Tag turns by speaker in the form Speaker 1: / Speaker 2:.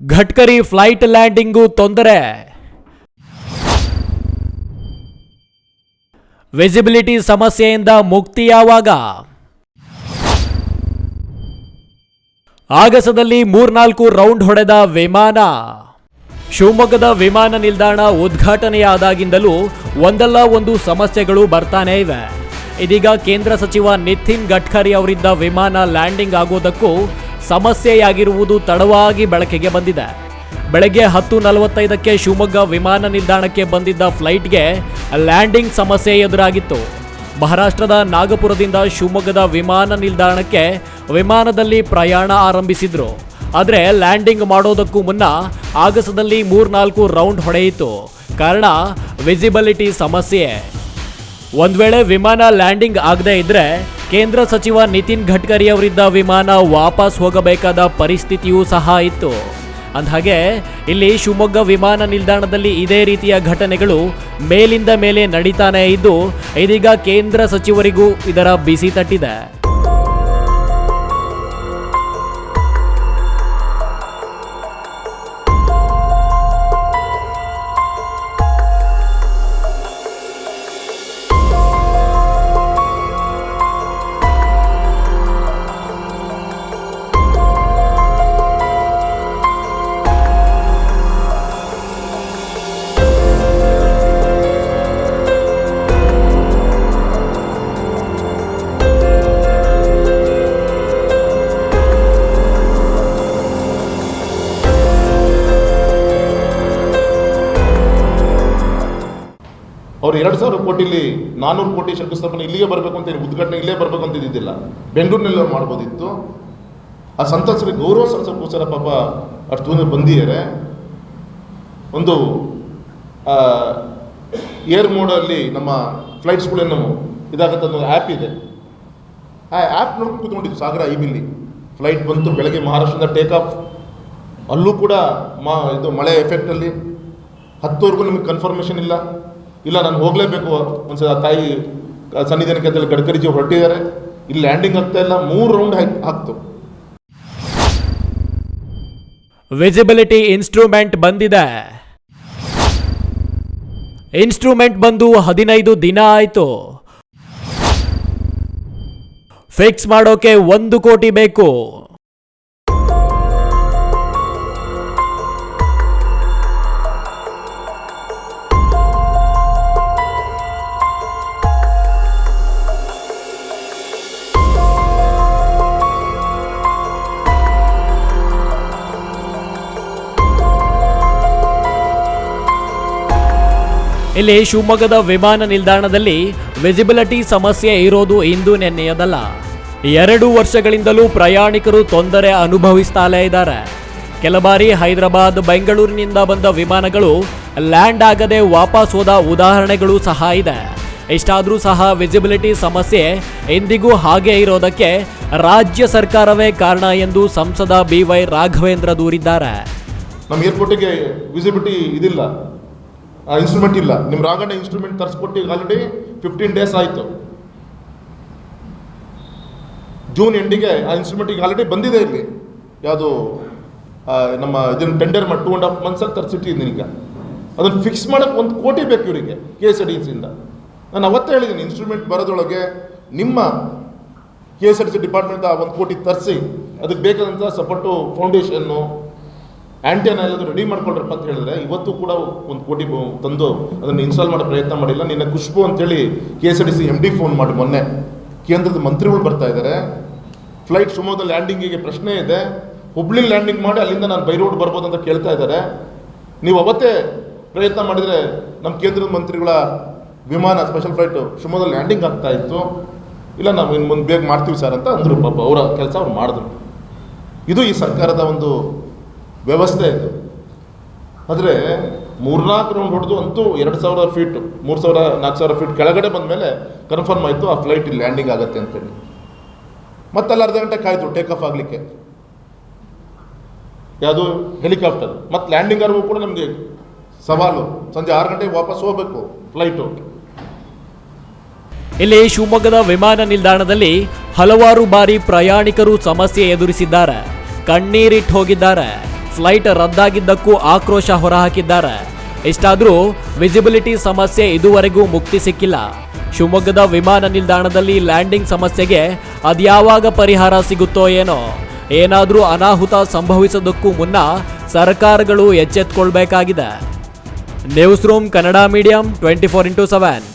Speaker 1: ಘಟ್ಕರಿ flight landing ತೊಂದರೆ. Visibility ಸಮಸ್ಯೆಯಿಂದ ಮುಕ್ತಿ ಯಾವಾಗ ಆಗಸದಲ್ಲಿ ಮೂರ್ನಾಲ್ಕು ರೌಂಡ್ ಹೊಡೆದ ವಿಮಾನ. ಶಿವಮೊಗ್ಗದ ವಿಮಾನ ನಿಲ್ದಾಣ ಉದ್ಘಾಟನೆಯಾದಾಗಿಂದಲೂ ಒಂದಲ್ಲ ಒಂದು ಸಮಸ್ಯೆಗಳು ಬರ್ತಾನೇ ಇವೆ. ಇದೀಗ ಕೇಂದ್ರ ಸಚಿವ ನಿತಿನ್ ಗಡ್ಕರಿ ಅವರಿದ್ದ ವಿಮಾನ ಲ್ಯಾಂಡಿಂಗ್ ಆಗೋದಕ್ಕೂ ಸಮಸ್ಯೆಯಾಗಿರುವುದು ತಡವಾಗಿ ಬೆಳಕಿಗೆ ಬಂದಿದೆ. ಬೆಳಗ್ಗೆ ಹತ್ತು ನಲವತ್ತೈದಕ್ಕೆ ಶಿವಮೊಗ್ಗ ವಿಮಾನ ನಿಲ್ದಾಣಕ್ಕೆ ಬಂದಿದ್ದ ಫ್ಲೈಟ್ಗೆ ಲ್ಯಾಂಡಿಂಗ್ ಸಮಸ್ಯೆ ಎದುರಾಗಿತ್ತು. ಮಹಾರಾಷ್ಟ್ರದ ನಾಗಪುರದಿಂದ ಶಿವಮೊಗ್ಗದ ವಿಮಾನ ನಿಲ್ದಾಣಕ್ಕೆ ವಿಮಾನದಲ್ಲಿ ಪ್ರಯಾಣ ಆರಂಭಿಸಿದ್ರು. ಆದರೆ ಲ್ಯಾಂಡಿಂಗ್ ಮಾಡೋದಕ್ಕೂ ಮುನ್ನ ಆಗಸದಲ್ಲಿ ಮೂರ್ನಾಲ್ಕು ರೌಂಡ್ ಹೊಡೆಯಿತು. ಕಾರಣ ವಿಸಿಬಿಲಿಟಿ ಸಮಸ್ಯೆ. ಒಂದ್ ವೇಳೆ ವಿಮಾನ ಲ್ಯಾಂಡಿಂಗ್ ಆಗದೆ ಇದ್ರೆ ಕೇಂದ್ರ ಸಚಿವ ನಿತಿನ್ ಗಡ್ಕರಿ ಅವರಿದ್ದ ವಿಮಾನ ವಾಪಸ್ ಹೋಗಬೇಕಾದ ಪರಿಸ್ಥಿತಿಯೂ ಸಹ ಇತ್ತು. ಅಂದಹಾಗೆ, ಇಲ್ಲಿ ಶಿವಮೊಗ್ಗ ವಿಮಾನ ನಿಲ್ದಾಣದಲ್ಲಿ ಇದೇ ರೀತಿಯ ಘಟನೆಗಳು ಮೇಲಿಂದ ಮೇಲೆ ನಡೀತಾನೆ ಇದ್ದು, ಇದೀಗ ಕೇಂದ್ರ ಸಚಿವರಿಗೂ ಇದರ ಬಿಸಿ ತಟ್ಟಿದೆ.
Speaker 2: ಅವ್ರು ಎರಡು ಸಾವಿರ ಕೋಟಿಲಿ ನಾನ್ನೂರು ಕೋಟಿ ಶಂಕುಸ್ಥಾಪನೆ ಇಲ್ಲಿಗೆ ಬರಬೇಕು ಅಂತ ಉದ್ಘಾಟನೆ ಇಲ್ಲೇ ಬರಬೇಕು ಅಂತ ಇದ್ದಿದ್ದಿಲ್ಲ. ಬೆಂಗಳೂರಿನಲ್ಲಿ ಅವ್ರು ಮಾಡ್ಬೋದಿತ್ತು. ಆ ಸಂತಸರಿಗೆ ಗೌರವ ಸಲ್ಲಿಸೋಕ್ಕೋಸ್ಕರ ಪಾಪ ಅಷ್ಟು ದೂರ ಬಂದಿದ್ದಾರೆ. ಒಂದು ಏರ್ ಮೋಡಲ್ಲಿ ನಮ್ಮ ಫ್ಲೈಟ್ಸ್ಗಳೇನು ಇದಾಗತ್ತೆ ಒಂದು ಆ್ಯಪ್ ಇದೆ. ಆ ಆ್ಯಪ್ ನೋಡ್ಕೊಂಡು ಕೂತ್ಕೊಂಡಿದ್ದು ಸಾಗರ ಐಬಿಲ್ಲಿ ಫ್ಲೈಟ್ ಬಂತು, ಬೆಳಗ್ಗೆ ಮಹಾರಾಷ್ಟ್ರದಿಂದ ಟೇಕ್ ಆಫ್ ಅಲ್ಲೂ ಕೂಡ ಮಾ, ಇದು ಮಳೆ ಎಫೆಕ್ಟಲ್ಲಿ ಹತ್ತುವರೆಗೂ ನಿಮಗೆ ಕನ್ಫರ್ಮೇಷನ್ ಇಲ್ಲ. ಇಲ್ಲ, ನಾನು ಹೋಗಲೇಬೇಕು. ಒಂದ್ಸಲ ತಾಯಿ ಸನ್ನಿಧಾನ ಸನ್ನಿಧಾನಕ್ಕೆ ಅಂತೇಳಿ ಗಡ್ಕರಿಜಿ ಹೊರಟಿದ್ದಾರೆ. ಇಲ್ಲಿ ಲ್ಯಾಂಡಿಂಗ್ ಆಗ್ತಾ ಇಲ್ಲ, ಮೂರು ರೌಂಡ್ ಹಾಕ್ತು.
Speaker 1: ವಿಸಿಬಿಲಿಟಿ ಇನ್ಸ್ಟ್ರೂಮೆಂಟ್ ಬಂದಿದೆ. ಇನ್ಸ್ಟ್ರೂಮೆಂಟ್ ಬಂದು ಹದಿನೈದು ದಿನ ಆಯಿತು. ಫಿಕ್ಸ್ ಮಾಡೋಕೆ ಒಂದು ಕೋಟಿ ಬೇಕು. ಇಲ್ಲಿ ಶಿವಮೊಗ್ಗದ ವಿಮಾನ ನಿಲ್ದಾಣದಲ್ಲಿ ವಿಸಿಬಿಲಿಟಿ ಸಮಸ್ಯೆ ಇರೋದು ಇಂದು ನೆನ್ನೆಯದಲ್ಲ. ಎರಡು ವರ್ಷಗಳಿಂದಲೂ ಪ್ರಯಾಣಿಕರು ತೊಂದರೆ ಅನುಭವಿಸ್ತಾಲೇ ಇದ್ದಾರೆ. ಕೆಲ ಬಾರಿ ಹೈದರಾಬಾದ್, ಬೆಂಗಳೂರಿನಿಂದ ಬಂದ ವಿಮಾನಗಳು ಲ್ಯಾಂಡ್ ಆಗದೆ ವಾಪಸ್ ಹೋದ ಉದಾಹರಣೆಗಳು ಸಹ ಇದೆ. ಇಷ್ಟಾದರೂ ಸಹ ವಿಸಿಬಿಲಿಟಿ ಸಮಸ್ಯೆ ಎಂದಿಗೂ ಹಾಗೆ ಇರೋದಕ್ಕೆ ರಾಜ್ಯ ಸರ್ಕಾರವೇ ಕಾರಣ ಎಂದು ಸಂಸದ ಬಿ ವೈ ರಾಘವೇಂದ್ರ ದೂರಿದ್ದಾರೆ.
Speaker 2: ನಮ್ಮ ಏರ್ಪೋರ್ಟಿಗೆ ವಿಸಿಬಿಲಿಟಿ ಇದಿಲ್ಲ. ಆ ಇನ್ಸ್ಟ್ರೂಮೆಂಟ್ ಇಲ್ಲ. ನಿಮ್ಮ ರಾಗಣ್ಣ ಇನ್ಸ್ಟ್ರೂಮೆಂಟ್ ತರಿಸ್ಕೊಟ್ಟು ಆಲ್ರೆಡಿ ಫಿಫ್ಟೀನ್ ಡೇಸ್ ಆಯಿತು. ಜೂನ್ ಎಂಡಿಗೆ ಆ ಇನ್ಸ್ಟ್ರೂಮೆಂಟ್ ಈಗ ಆಲ್ರೆಡಿ ಬಂದಿದೆ ಇಲ್ಲಿ. ಯಾವುದು ನಮ್ಮ ಇದನ್ನು ಟೆಂಡರ್ ಮಾಡಿ ಟೂ ಆ್ಯಂಡ್ ಹಾಫ್ ಮಂತ್ಸಲ್ಲಿ ತರಿಸಿಟ್ಟಿದ್ದೀನಿ ಈಗ. ಅದನ್ನು ಫಿಕ್ಸ್ ಮಾಡೋಕ್ಕೆ ಒಂದು ಕೋಟಿ ಬೇಕು ಇವರಿಗೆ ಕೆ ಎಸ್ ಆರ್ ಟಿ ನಾನು ಅವತ್ತೇ ಹೇಳಿದ್ದೀನಿ ಇನ್ಸ್ಟ್ರೂಮೆಂಟ್ ಬರೋದೊಳಗೆ ನಿಮ್ಮ K S R T C department ಒಂದು ಕೋಟಿ ತರಿಸಿ, ಅದಕ್ಕೆ ಬೇಕಾದಂಥ ಸಪೋರ್ಟು ಫೌಂಡೇಶನ್ನು ಆ್ಯಂಟಿನ ಎಲ್ಲದು ರೆಡಿ ಮಾಡ್ಕೊಳ್ರಪ್ಪ ಅಂತ ಹೇಳಿದ್ರೆ, ಇವತ್ತು ಕೂಡ ಒಂದು ಕೋಟಿ ತಂದು ಅದನ್ನು ಇನ್ಸ್ಟಾಲ್ ಮಾಡೋ ಪ್ರಯತ್ನ ಮಾಡಿಲ್ಲ. ನಿನ್ನೆ ಖುಷ್ಬು ಅಂತೇಳಿ K S R T C M D phone ಮಾಡಿ ಮೊನ್ನೆ. ಕೇಂದ್ರದ ಮಂತ್ರಿಗಳು ಬರ್ತಾ ಇದ್ದಾರೆ ಫ್ಲೈಟ್ ಶಿವಮೊಗ್ಗದ ಲ್ಯಾಂಡಿಂಗಿಗೆ ಪ್ರಶ್ನೆ ಇದೆ. ಹುಬ್ಳಿ ಲ್ಯಾಂಡಿಂಗ್ ಮಾಡಿ ಅಲ್ಲಿಂದ ನಾನು ಬೈ ರೋಡ್ ಬರ್ಬೋದು ಅಂತ ಕೇಳ್ತಾ ಇದ್ದಾರೆ ನೀವು ಅವತ್ತೇ ಪ್ರಯತ್ನ ಮಾಡಿದರೆ ನಮ್ಮ ಕೇಂದ್ರದ ಮಂತ್ರಿಗಳ ವಿಮಾನ ಸ್ಪೆಷಲ್ ಫ್ಲೈಟು ಶಿವಮೊಗ್ಗದಲ್ಲಿ ಲ್ಯಾಂಡಿಂಗ್ ಆಗ್ತಾ ಇತ್ತು. ಇಲ್ಲ, ನಾವು ಇನ್ನು ಮುಂದೆ ಬೇಗ ಮಾಡ್ತೀವಿ ಸರ್ ಅಂತ ಅಂದರು ಪಾಪ. ಅವರ ಕೆಲಸ ಅವ್ರು ಮಾಡಿದ್ರು. ಇದು ಈ ಸರ್ಕಾರದ ಒಂದು ವ್ಯವಸ್ಥೆ ಇದು. ಆದರೆ ಮೂರ್ನಾಲ್ಕು ರೌಂಡ್ ಹೊಡೆದು ಅಂತೂ ಎರಡು ಸಾವಿರ ಫೀಟ್ ಮೂರು ಸಾವಿರ, ನಾಲ್ಕು ಸಾವಿರ ಫೀಟ್ ಕೆಳಗಡೆ ಬಂದ ಮೇಲೆ ಕನ್ಫರ್ಮ್ ಆಯಿತು ಆ ಫ್ಲೈಟ್ ಇಲ್ಲಿ ಲ್ಯಾಂಡಿಂಗ್ ಆಗುತ್ತೆ ಅಂತೇಳಿ ಮತ್ತಲ್ಲಿ ಅರ್ಧ ಗಂಟೆ ಕಾಯ್ತು ಟೇಕ್ ಆಫ್ ಆಗಲಿಕ್ಕೆ. ಯಾವುದು? ಹೆಲಿಕಾಪ್ಟರ್ ಮತ್ತು ಲ್ಯಾಂಡಿಂಗ್ ಆಗುವ ಕೂಡ ನಮಗೆ ಸವಾಲು. ಸಂಜೆ ಆರು ಗಂಟೆಗೆ ವಾಪಸ್ ಹೋಗಬೇಕು ಫ್ಲೈಟು
Speaker 1: ಇಲ್ಲಿ ಶಿವಮೊಗ್ಗದ ವಿಮಾನ ನಿಲ್ದಾಣದಲ್ಲಿ ಹಲವಾರು ಬಾರಿ ಪ್ರಯಾಣಿಕರು ಸಮಸ್ಯೆ ಎದುರಿಸಿದ್ದಾರೆ. ಕಣ್ಣೀರಿಟ್ಟು ಹೋಗಿದ್ದಾರೆ. ಫ್ಲೈಟ್ ರದ್ದಾಗಿದ್ದಕ್ಕೂ ಆಕ್ರೋಶ ಹೊರಹಾಕಿದ್ದಾರೆ. ಇಷ್ಟಾದರೂ ವಿಸಿಬಿಲಿಟಿ ಸಮಸ್ಯೆ ಇದುವರೆಗೂ ಮುಕ್ತಿ ಸಿಕ್ಕಿಲ್ಲ. ಶಿವಮೊಗ್ಗದ ವಿಮಾನ ನಿಲ್ದಾಣದಲ್ಲಿ ಲ್ಯಾಂಡಿಂಗ್ ಸಮಸ್ಯೆಗೆ ಅದ್ಯಾವಾಗ ಪರಿಹಾರ ಸಿಗುತ್ತೋ ಏನೋ. ಏನಾದರೂ ಅನಾಹುತ ಸಂಭವಿಸೋದಕ್ಕೂ ಮುನ್ನ ಸರ್ಕಾರಗಳು ಎಚ್ಚೆತ್ಕೊಳ್ಬೇಕಾಗಿದೆ. News room Kannada medium twenty four into seven.